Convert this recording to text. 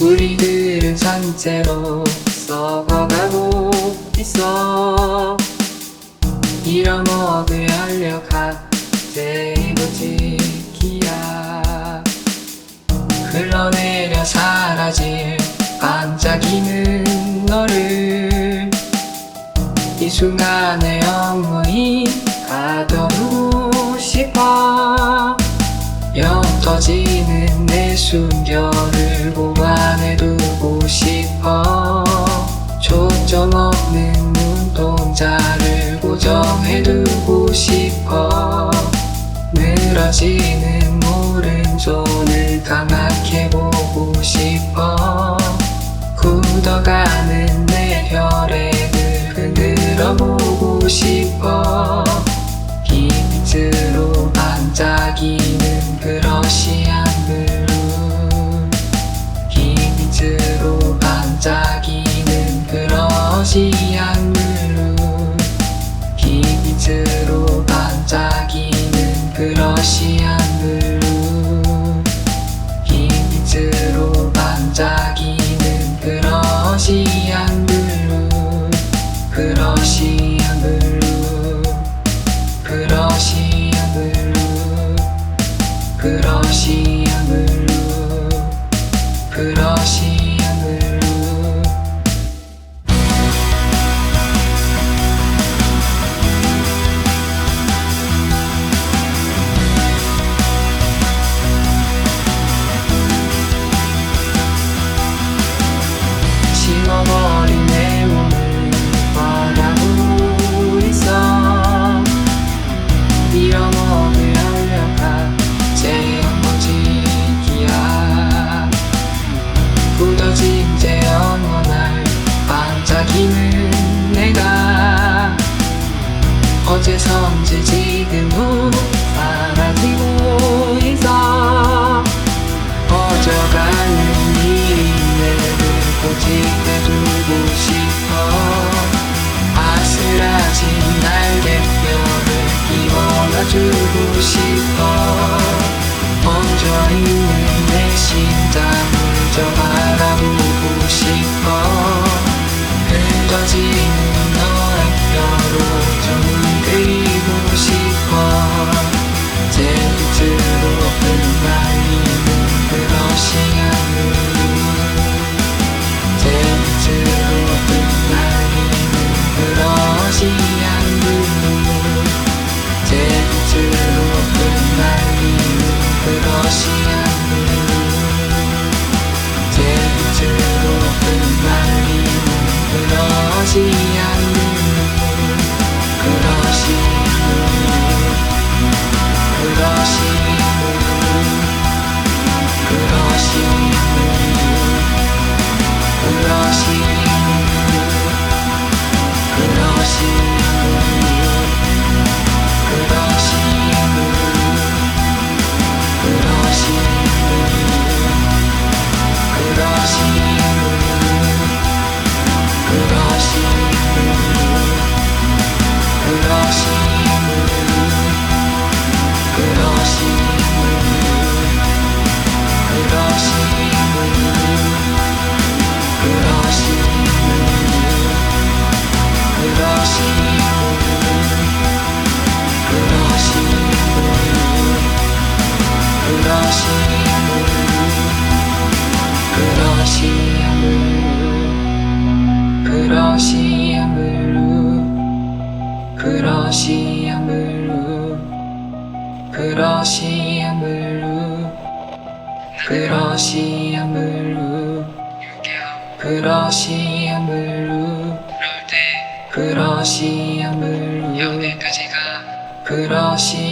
우리들은 산채로 썩어가고 있어. 잃어먹을 연력학 제이부지기야. 흘러내려 사라질 반짝이는 너를 이 순간에 영원히 가둬 영 터지는 내 숨결을 보관해 두고 싶어. 초점 없는 눈동자를 고정해 두고 싶어. 늘어지는 오른손을 강하게 보고 싶어. 굳어가는 내 혈액을 흔들어 보고 싶어. 빛으로 반짝이는 내가 어제선지 지금도 사라 흐려지는 너의 뼈로 좀을 그리고 싶어. 제 빛으로 그 그러시한 블루 그러시한 블루 그러시한 블루 그러시한 블루 그러시한 블루 여기까지가 그러시